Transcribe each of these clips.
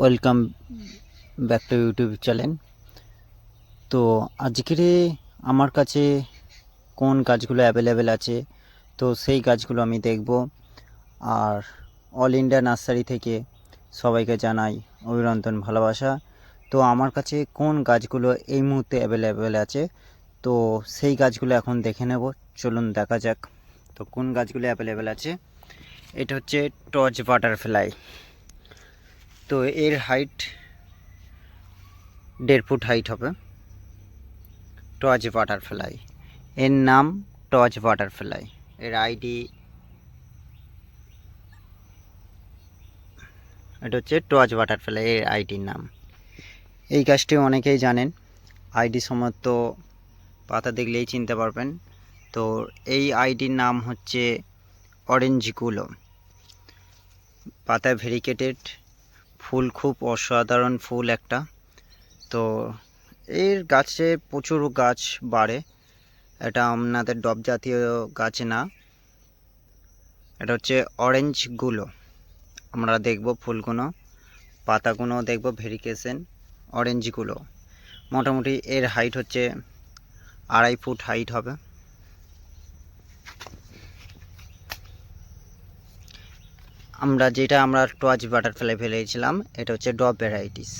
Welcome back to YouTube channel. তো আজকের আমার কাছে কোন গাছগুলো অ্যাভেলেবেল আছে, তো সেই গাছগুলো আমি দেখব। আর অল ইন্ডিয়া নার্সারি থেকে সবাইকে জানাই অভিনন্দন ভালোবাসা। তো আমার কাছে কোন গাছগুলো এই মুহূর্তে অ্যাভেলেবেল আছে, তো সেই গাছগুলো এখন দেখে নেব। চলুন দেখা যাক, তো কোন গাছগুলো অ্যাভেলেবেল আছে। এটা হচ্ছে টর্চ বাটারফ্লাই। তো এর হাইট দেড় ফুট হাইট হবে। টর্চ বাটারফ্লাই এর নাম টর্চ বাটারফ্লাই এর আইডি এটা হচ্ছে টর্চ বাটারফ্লাই এর আইডির নাম। এই গাছটি অনেকেই জানেন। আইডি সমস্ত পাতা দেখলেই চিনতে পারবেন। তো এই আইডির নাম হচ্ছে অরেঞ্জগুলো পাতায় ভেরিকেটেড ফুল, খুব অসাধারণ ফুল একটা। তো এর গাছে প্রচুর গাছ বাড়ে। এটা আপনাদের ডব জাতীয় গাছ না। এটা হচ্ছে অরেঞ্জগুলো। আমরা দেখব ফুলগুলো, পাতাগুলো দেখব ভেরিকেশন অরেঞ্জগুলো মোটামুটি এর হাইট হচ্ছে আড়াই ফুট হাইট হবে। আমরা যেটা আমরা টচ বাটারফ্লাই ফেলেছিলাম, এটা হচ্ছে ডব ভ্যারাইটিস।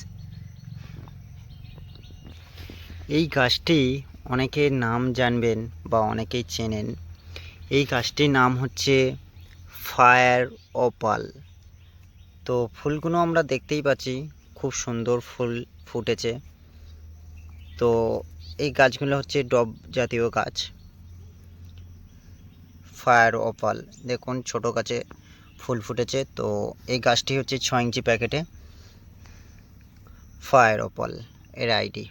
এই গাছটি অনেকে নাম জানবেন বা অনেকেই চেনেন। এই গাছটির নাম হচ্ছে ফায়ার অপাল। তো ফুলগুলো আমরা দেখতেই পাচ্ছি, খুব সুন্দর ফুল ফুটেছে। তো এই গাছগুলো হচ্ছে ডব জাতীয় গাছ, ফায়ার অপাল। দেখুন, ছোট গাছে ফুল ফুটেছে। তো এই গাছটি হচ্ছে ছ ইঞ্চি প্যাকেটে। ফায়ার অপল এর আইডি।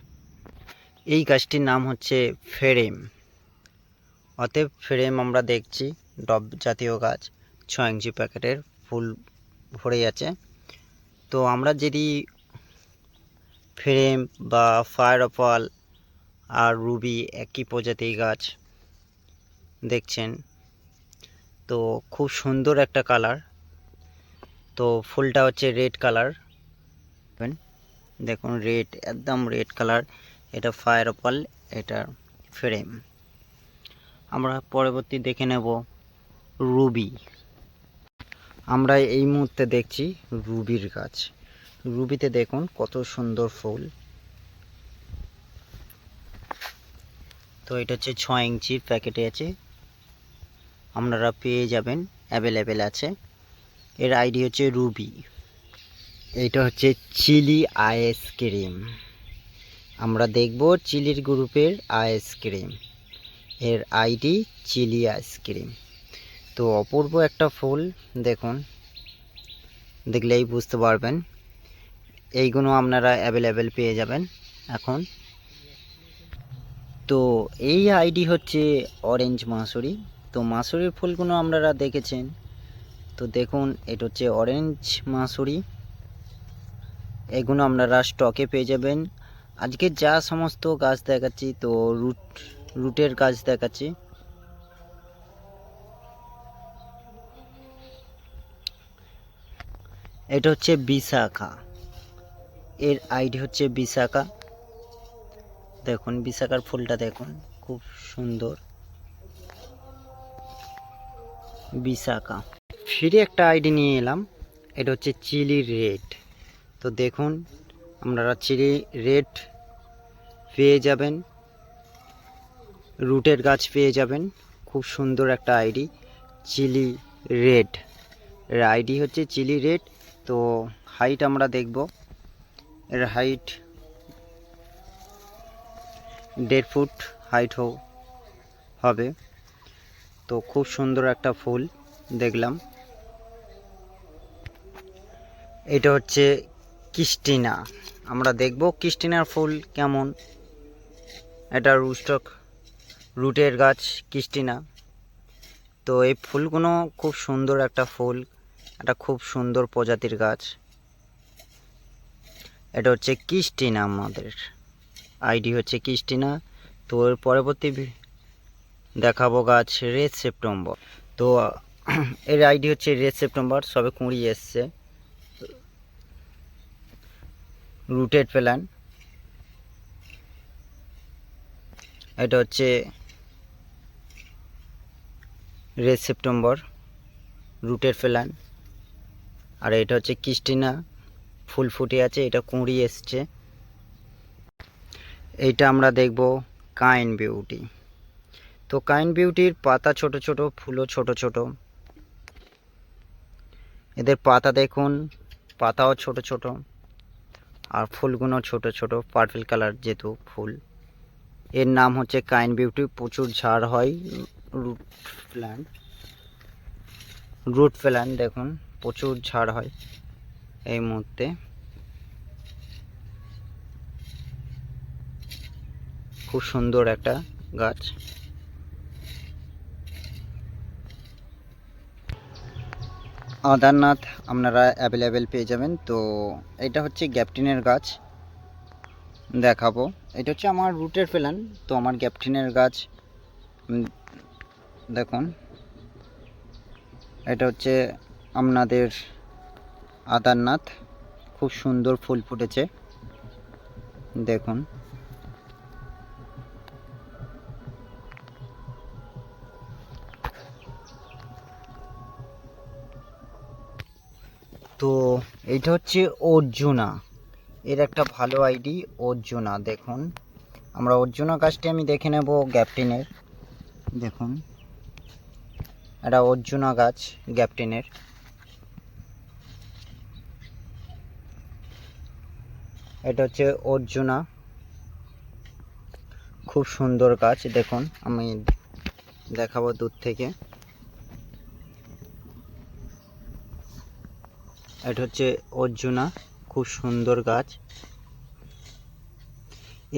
এই গাছটির নাম হচ্ছে ফেরেম। অতএব ফেরেম আমরা দেখছি, ডব জাতীয় গাছ ছ ইঞ্চি প্যাকেটের ফুল ভরে আছে তো আমরা যদি ফ্রেম বা ফায়ার অপল আর রুবি একই প্রজাতির গাছ দেখছেন তো খুব সুন্দর একটা কালার তো ফুলটা হচ্ছে রেড কালার দেখুন রেড একদম রেড কালার এটা ফায়ার অপাল এটা ফ্রেম আমরা পরবর্তী দেখে নেব রুবি আমরা এই মুহূর্তে দেখছি রুবির গাছ। রুবিতে দেখুন কত সুন্দর ফুল। তো এটা হচ্ছে ছ ইঞ্চির প্যাকেটে আছে। আপনারা পেয়ে যাবেন অ্যাভেলেবেল আছে। এর আইডি হচ্ছে রুবি। এটা হচ্ছে চিলি আইসক্রিম আমরা দেখব চিলির গ্রুপের আইসক্রিম এর আইডি চিলি আইসক্রিম তো অপূর্ব একটা ফুল, দেখুন। দেখলেই বুঝতে পারবেন। এইগুলো আপনারা অ্যাভেলেবেল পেয়ে যাবেন এখন। তো এই আইডি হচ্ছে অরেঞ্জ মাসুরি। তো মাসুরির ফুলগুলো আপনারা দেখেছেন। তো দেখুন, এটা হচ্ছে অরেঞ্জ মাসুরি। এগুলো আপনারা স্টকে পেয়ে যাবেন। আজকে যা সমস্ত গাছ দেখাচ্ছি, তো রুট, রুটের গাছ দেখাচ্ছি। এটা হচ্ছে বিশাখা। এর আইডি হচ্ছে বিশাখা। দেখুন, বিশাখার ফুলটা দেখুন, খুব সুন্দর। বিশাখা। ফিরে একটা আইডি নিয়ে এলাম, এটা হচ্ছে চিলি রেড। তো দেখুন, আপনারা চিলি রেড পেয়ে যাবেন, রুটের গাছ পেয়ে যাবেন, খুব সুন্দর একটা আইডি, চিলি রেড। এর আইডি হচ্ছে চিলি রেড, তো হাইট আমরা দেখব। এর হাইট দেড় ফুট হাইট হবে। তো খুব সুন্দর একটা ফুল দেখলাম। এটা হচ্ছে কিস্টিনা। আমরা দেখব কিস্টিনার ফুল কেমন। এটা রুস্টক রুটের গাছ, কিস্টিনা। তো এই ফুলগুলো খুব সুন্দর একটা ফুল। এটা খুব সুন্দর প্রজাতির গাছ। এটা হচ্ছে কিস্টিনা আমাদের। আইডি হচ্ছে কিস্টিনা। তো এর পরবর্তী দেখাবো গাছ রেড সেপ্টেম্বর। তো, এর আইডি হচ্ছে রেড সেপ্টেম্বর, সবে কুঁড়ি এসছে। Rooted plant. এটা হচ্ছে রেড সেপ্টেম্বর রুটের প্ল্যান। আর এটা হচ্ছে ক্রিস্টিনা ফুল ফুটে আছে, এটা কুঁড়ি এসছে। এইটা আমরা দেখব কাইন বিউটি। তো কাইন বিউটির পাতা ছোট ছোট, ফুলও ছোট ছোট। এদের পাতা দেখুন, পাতাও ছোট ছোট আর ফুলগুলো ছোট ছোট, পার্পল কালার যেহেতু ফুল। এর নাম হচ্ছে কাইন বিউটি, প্রচুর ঝাড় হয়, রুট প্ল্যান্ট রুট প্ল্যান্ট দেখুন, প্রচুর ঝাড় হয় এই মুহূর্তে। খুব সুন্দর একটা গাছ। আদারনাথ আপনারা অ্যাভেলেবেল পেয়ে যাবেন। তো এটা হচ্ছে গ্যাপটিনের গাছ। দেখাবো। এটা হচ্ছে আমার রুটের প্ল্যান তো আমার গ্যাপটিনের গাছ দেখুন। এটা হচ্ছে আপনাদের আদারনাথ। খুব সুন্দর ফুল ফুটেছে। দেখুন। তো এটা হচ্ছে অর্জুনা। এর একটা ভালো আইডি, অর্জুনা, দেখুন। আমরা অর্জুনা গাছটি আমি দেখে নেব গ্যাপটিনের। দেখুন। এটা অর্জুনা গাছ, গ্যাপটিনের। এটা হচ্ছে অর্জুনা। খুব সুন্দর গাছ, দেখুন। আমি দেখাবো দূর থেকে। এটা হচ্ছে অর্জুনা, খুব সুন্দর গাছ।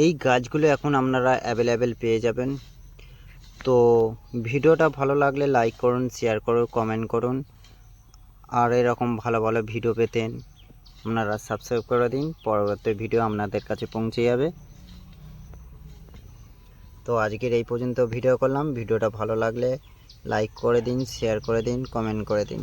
এই গাছগুলো এখন আপনারা অ্যাভেলেবেল পেয়ে যাবেন। তো ভিডিওটা ভালো লাগলে লাইক করুন শেয়ার করুন কমেন্ট করুন। আর এরকম ভালো ভালো ভিডিও পেতেন আপনারা সাবস্ক্রাইব করে দিন। পরবর্তী ভিডিও আপনাদের কাছে পৌঁছে যাবে। তো আজকের এই পর্যন্ত ভিডিও করলাম। ভিডিওটা ভালো লাগলে লাইক করে দিন শেয়ার করে দিন কমেন্ট করে দিন।